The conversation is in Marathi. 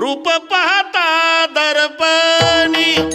रूप पाहता दर्पणी.